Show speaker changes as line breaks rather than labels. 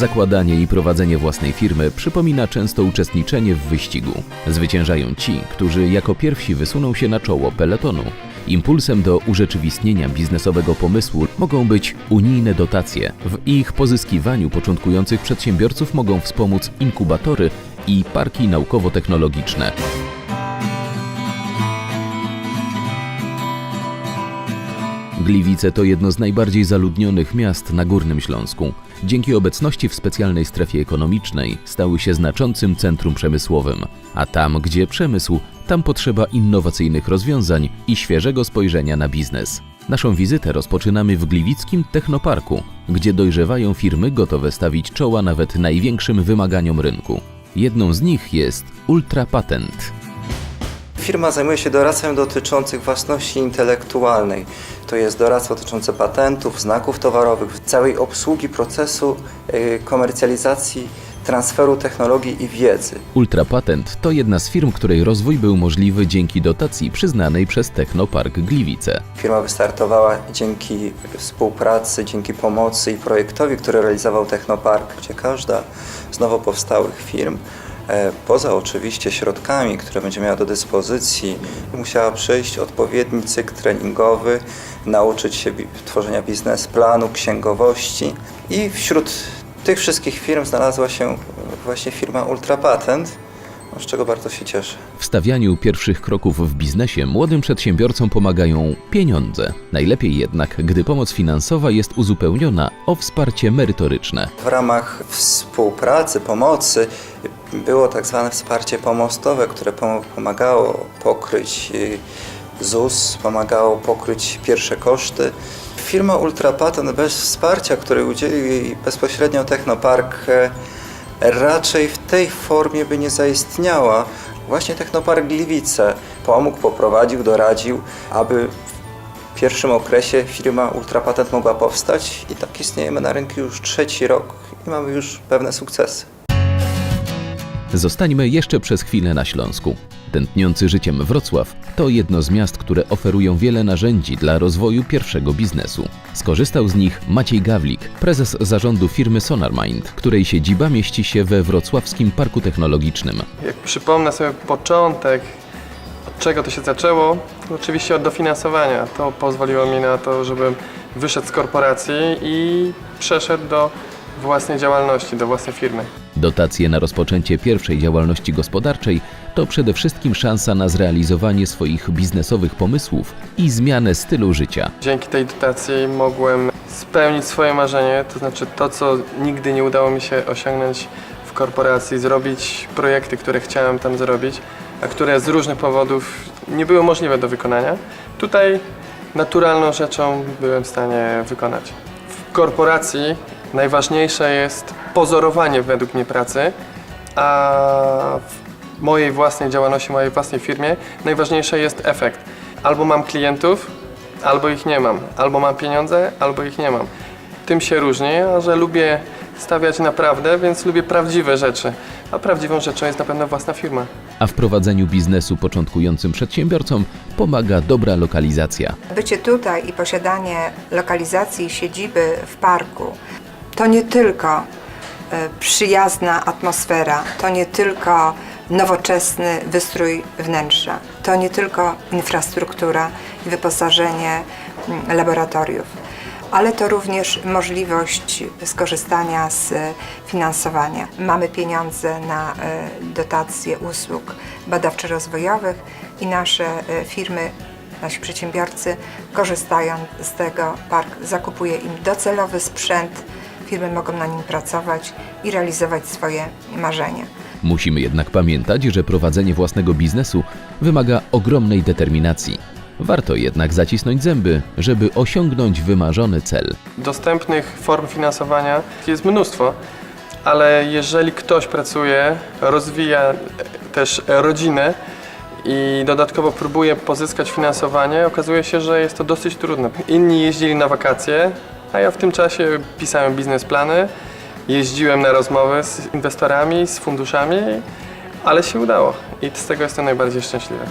Zakładanie i prowadzenie własnej firmy przypomina często uczestniczenie w wyścigu. Zwyciężają ci, którzy jako pierwsi wysuną się na czoło peletonu. Impulsem do urzeczywistnienia biznesowego pomysłu mogą być unijne dotacje. W ich pozyskiwaniu początkujących przedsiębiorców mogą wspomóc inkubatory i parki naukowo-technologiczne. Gliwice to jedno z najbardziej zaludnionych miast na Górnym Śląsku. Dzięki obecności w specjalnej strefie ekonomicznej stały się znaczącym centrum przemysłowym. A tam, gdzie przemysł, tam potrzeba innowacyjnych rozwiązań i świeżego spojrzenia na biznes. Naszą wizytę rozpoczynamy w Gliwickim Technoparku, gdzie dojrzewają firmy gotowe stawić czoła nawet największym wymaganiom rynku. Jedną z nich jest Ultra Patent.
Firma zajmuje się doradztwem dotyczących własności intelektualnej. To jest doradztwo dotyczące patentów, znaków towarowych, całej obsługi procesu y, komercjalizacji, transferu technologii i wiedzy.
Ultrapatent to jedna z firm, której rozwój był możliwy dzięki dotacji przyznanej przez Technopark Gliwice.
Firma wystartowała dzięki współpracy, dzięki pomocy i projektowi, który realizował Technopark, gdzie każda z nowo powstałych firm, poza oczywiście środkami, które będzie miała do dyspozycji, musiała przejść odpowiedni cykl treningowy, nauczyć się tworzenia biznesplanu, księgowości i wśród tych wszystkich firm znalazła się właśnie firma Ultrapatent, z czego bardzo się cieszę.
W stawianiu pierwszych kroków w biznesie młodym przedsiębiorcom pomagają pieniądze. Najlepiej jednak, gdy pomoc finansowa jest uzupełniona o wsparcie merytoryczne.
W ramach współpracy, pomocy było tak zwane wsparcie pomostowe, które pom- pomagało pokryć y, ZUS, pomagało pokryć pierwsze koszty. Firma Ultrapatent bez wsparcia, które udzielił jej bezpośrednio Technopark, e, raczej w tej formie by nie zaistniała. Właśnie Technopark Gliwice pomógł, poprowadził, doradził, aby w pierwszym okresie firma Ultrapatent mogła powstać i tak istniejemy na rynku już trzeci rok i mamy już pewne sukcesy.
Zostańmy jeszcze przez chwilę na Śląsku. Tętniący życiem Wrocław to jedno z miast, które oferują wiele narzędzi dla rozwoju pierwszego biznesu. Skorzystał z nich Maciej Gawlik, prezes zarządu firmy SonarMind, której siedziba mieści się we Wrocławskim Parku Technologicznym.
Jak przypomnę sobie początek, od czego to się zaczęło, to oczywiście od dofinansowania. To pozwoliło mi na to, żebym wyszedł z korporacji i przeszedł do własnej działalności, do własnej firmy.
Dotacje na rozpoczęcie pierwszej działalności gospodarczej to przede wszystkim szansa na zrealizowanie swoich biznesowych pomysłów i zmianę stylu życia.
Dzięki tej dotacji mogłem spełnić swoje marzenie, to znaczy to, co nigdy nie udało mi się osiągnąć w korporacji, zrobić projekty, które chciałem tam zrobić, a które z różnych powodów nie były możliwe do wykonania. Tutaj naturalną rzeczą byłem w stanie wykonać. W korporacji najważniejsze jest pozorowanie według mnie pracy, a w mojej własnej działalności, mojej własnej firmie najważniejszy jest efekt. Albo mam klientów, albo ich nie mam. Albo mam pieniądze, albo ich nie mam. Tym się różni, a że lubię stawiać naprawdę, więc lubię prawdziwe rzeczy. A prawdziwą rzeczą jest na pewno własna firma.
A w prowadzeniu biznesu początkującym przedsiębiorcom pomaga dobra lokalizacja.
Bycie tutaj i posiadanie lokalizacji siedziby w parku to nie tylko przyjazna atmosfera, to nie tylko nowoczesny wystrój wnętrza, to nie tylko infrastruktura i wyposażenie mm, laboratoriów, ale to również możliwość skorzystania z finansowania. Mamy pieniądze na e, dotacje usług badawczo-rozwojowych i nasze e, firmy nasi przedsiębiorcy korzystają z tego. Park zakupuje im docelowy sprzęt, firmy mogą na nim pracować i realizować swoje marzenia.
Musimy jednak pamiętać, że prowadzenie własnego biznesu wymaga ogromnej determinacji. Warto jednak zacisnąć zęby, żeby osiągnąć wymarzony cel.
Dostępnych form finansowania jest mnóstwo, ale jeżeli ktoś pracuje, rozwija też rodzinę i dodatkowo próbuje pozyskać finansowanie, okazuje się, że jest to dosyć trudne. Inni jeździli na wakacje, a ja w tym czasie pisałem biznesplany, jeździłem na rozmowy z inwestorami, z funduszami, ale się udało i z tego jestem najbardziej szczęśliwy.